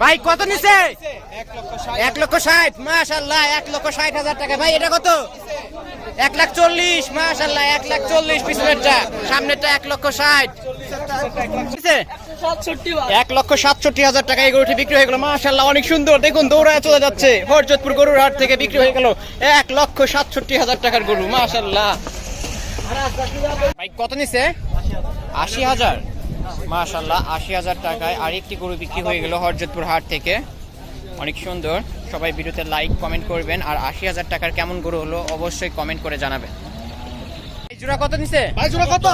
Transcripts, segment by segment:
ভাই, কত নিছে? এক লক্ষ ষাট, মাশাল্লাহ, এক লক্ষ ষাট হাজার টাকা। ভাই, এটা কত? এক লাখ চল্লিশ, মাশাল্লাহ, এক লাখ চল্লিশ পিছনেরটা, সামনেরটা এক লক্ষ ষাট। এক লক্ষ সাতষট্টি হাজার টাকা এই গরুটি বিক্রি হয়ে গেল। মাশাল্লাহ, অনেক সুন্দর। দেখুন, দৌড়ায় চলে যাচ্ছে। হরজতপুর গরুর হাট থেকে বিক্রি হয়ে গেল এক লক্ষ সাতষট্টি হাজার টাকার গরু। মাশাল্লাহ। ভাই, কত নিছে? আশি হাজার। মাশাল্লাহ আশি হাজার টাকায় আরেকটি গরু বিক্রি হয়ে গেল হরজতপুর হাট থেকে। অনেক সুন্দর। সবাই ভিডিওতে লাইক কমেন্ট করবেন। আর আশি হাজার টাকার কেমন গরু হলো অবশ্যই কমেন্ট করে জানাবেন। জোড়া কত নিছে? ভাই জোড়া কত?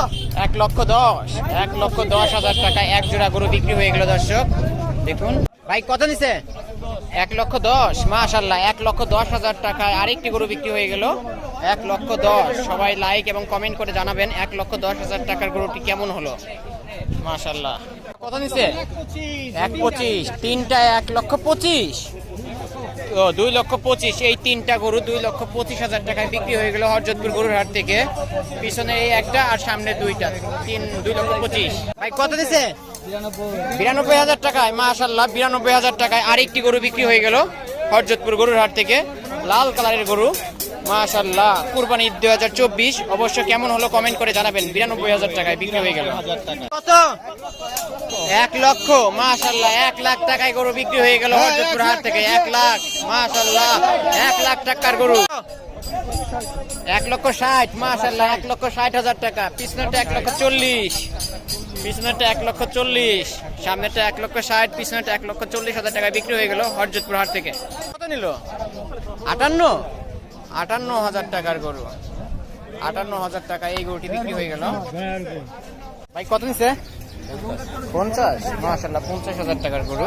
এক লক্ষ দশ। এক লক্ষ দশ হাজার টাকায় এক জোড়া গরু বিক্রি হয়ে গেল দর্শক। দেখুন। ভাই কত নিছে? এক লক্ষ দশ। মাশাল্লাহ এক লক্ষ দশ হাজার টাকায় আরেকটি গরু বিক্রি হয়ে গেল। এক লক্ষ দশ। সবাই লাইক এবং কমেন্ট করে জানাবেন এক লক্ষ দশ হাজার টাকার গরুটি কেমন হলো। মাশাল্লাহ কত নিছে? এক পঁচিশ। তিনটা এক লক্ষ পঁচিশ। দুই লক্ষ পঁচিশ। এই তিনটা গরু দুই লক্ষ পঁচিশ হাজার টাকায় বিক্রি হয়ে গেল হরজতপুর গরুর হাট থেকে। পিছনে এই একটা আর সামনে দুইটা। তিন, দুই লক্ষ পঁচিশ। ভাই, কত দিছে বিরানব্বই হাজার টাকায়। মাশাল্লাহ বিরানব্বই হাজার টাকায় আরেকটি গরু বিক্রি হয়ে গেল হরজতপুর গরুর হাট থেকে। লাল কালারের গরু। মাশাল্লাহ কুরবানি ঈদ দুই হাজার চব্বিশ। অবশ্য কেমন হলো কমেন্ট করে জানাবেন। বিরানব্বই হাজার টাকায় বিক্রি হয়ে গেল। কত? এক লক্ষ মাশাল্লাহ এক লাখ টাকায় গরু বিক্রি হয়ে গেল হরজতপুর হাট থেকে। এক লাখ মাশাল্লাহ এক লাখ টাকার গরু। এক লক্ষ ষাট মাশাল্লাহ এক লক্ষ ষাট হাজার টাকা। পিছনেটা এক লক্ষ চল্লিশ। পিছনেরটা এক লক্ষ চল্লিশ। সামনেটা এক লক্ষ ষাট পিছনেটা এক লক্ষ চল্লিশ হাজার টাকায় বিক্রি হয়ে গেল হরজতপুর হাট থেকে। কত নিল? আটান্ন। আটান্ন হাজার টাকার গরু। আটান্ন হাজার টাকা এই গরুটি বিক্রি হয়ে গেল। ভাই কত নিছে? পঞ্চাশ। মাশাল্লাহ পঞ্চাশ হাজার টাকার গরু।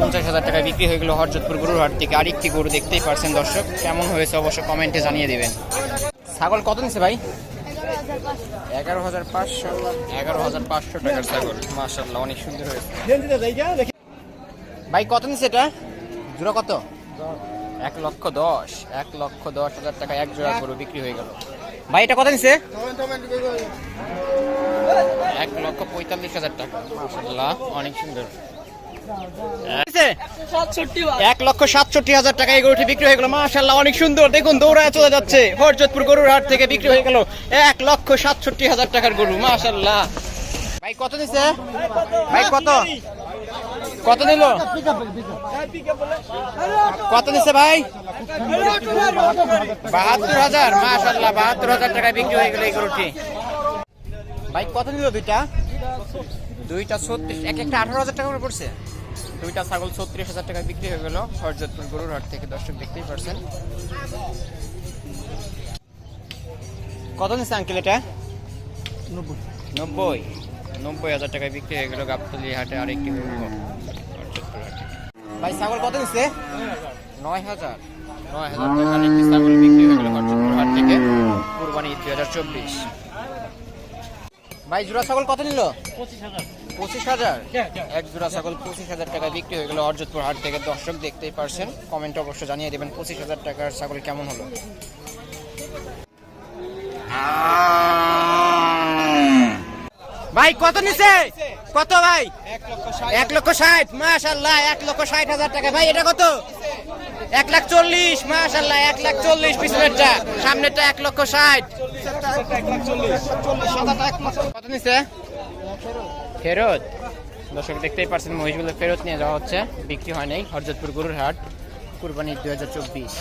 পঞ্চাশ হাজার টাকায় বিক্রি হয়ে গেল হরজতপুর গরুর হাট থেকে। আরেকটি গরু দেখতেই পারছেন দর্শক কেমন হয়েছে অবশ্য কমেন্টে জানিয়ে দিবেন। ছাগল কত নিছে ভাই? এগারো হাজার পাঁচশো। এগারো হাজার পাঁচশো টাকার ছাগল। মাশাল্লাহ অনেক সুন্দর হয়েছে। ভাই কত নিছে এটা? জোড়া কত? এক লক্ষ দশ এক লক্ষ দশ হাজার টাকা এক জোড়া গরু বিক্রি হয়ে গেল। ভাই এটা কত নিছে? এক লক্ষ পঁয়তাল্লিশ হাজার টাকা। অনেক সুন্দর। এক লক্ষ সাতষট্টি হাজার টাকা এই গরুটি বিক্রি হয়ে গেল। মাশাল্লাহ অনেক সুন্দর। দেখুন দৌড়ায় চলে যাচ্ছে। হরজতপুর গরুর হাট থেকে বিক্রি হয়ে গেল। এক লক্ষ সাতষট্টি হাজার টাকার গরু। মাশাল্লাহ ভাই কত নিছে? ভাই কত? কত নিল কত নিছে ভাই? বাহাত্তর হাজার মাশাল্লাহ বাহাত্তর হাজার টাকায় বিক্রি হয়ে গেল এই গরুটি। ভাই কত নিল দুইটা? দুইটা ছত্রিশ এক একটা আঠারো হাজার টাকা করে পড়ছে। দুইটা ছাগল ছত্রিশ হাজার টাকায় বিক্রি হয়ে গেল হরজতপুর গরুর হাট থেকে দর্শক দেখতেই পারছেন। কত নিচ্ছে আঙ্কেল এটা? নব্বই। নব্বই। হাজার টাকায় বিক্রি হয়ে গেল গাবতলি হাটে আরেকটি হয়ে ভাই ছাগল কত নিচ্ছে? নয় হাজার। নয় হাজার টাকার একটি ছাগল বিক্রি হয়ে গেল হাট থেকে। কুরবানি দুই হাজার চব্বিশ। ভাই জোড়া ছাগল কত নিল? পঁচিশ হাজার। এক জোড়া ছাগল পঁচিশ হাজার টাকা বিক্রি হয়ে গেল অর্জতপুর হাট থেকে। দর্শক দেখতেই পারছেন কমেন্ট অবশ্য জানিয়ে দেবেন পঁচিশ হাজার টাকার ছাগল কেমন হলো। ভাই, কত নিছে? কত ভাই? এক লক্ষ ষাট, মাশাল্লাহ, এক লক্ষ ষাট হাজার টাকা। ভাই, এটা কত? এক লাখ চল্লিশ, মাশাল্লাহ, এক লাখ চল্লিশ পিছনেরটা, সামনেরটা এক লক্ষ ষাট। কত নিছে? ফেরত। দর্শক, দেখতেই পারছেন মহিষগুলো ফেরত নিয়ে যাওয়া হচ্ছে। বিক্রি হয় নাই, হরজতপুর গরুর হাট, কুরবানি দুই হাজার চব্বিশ।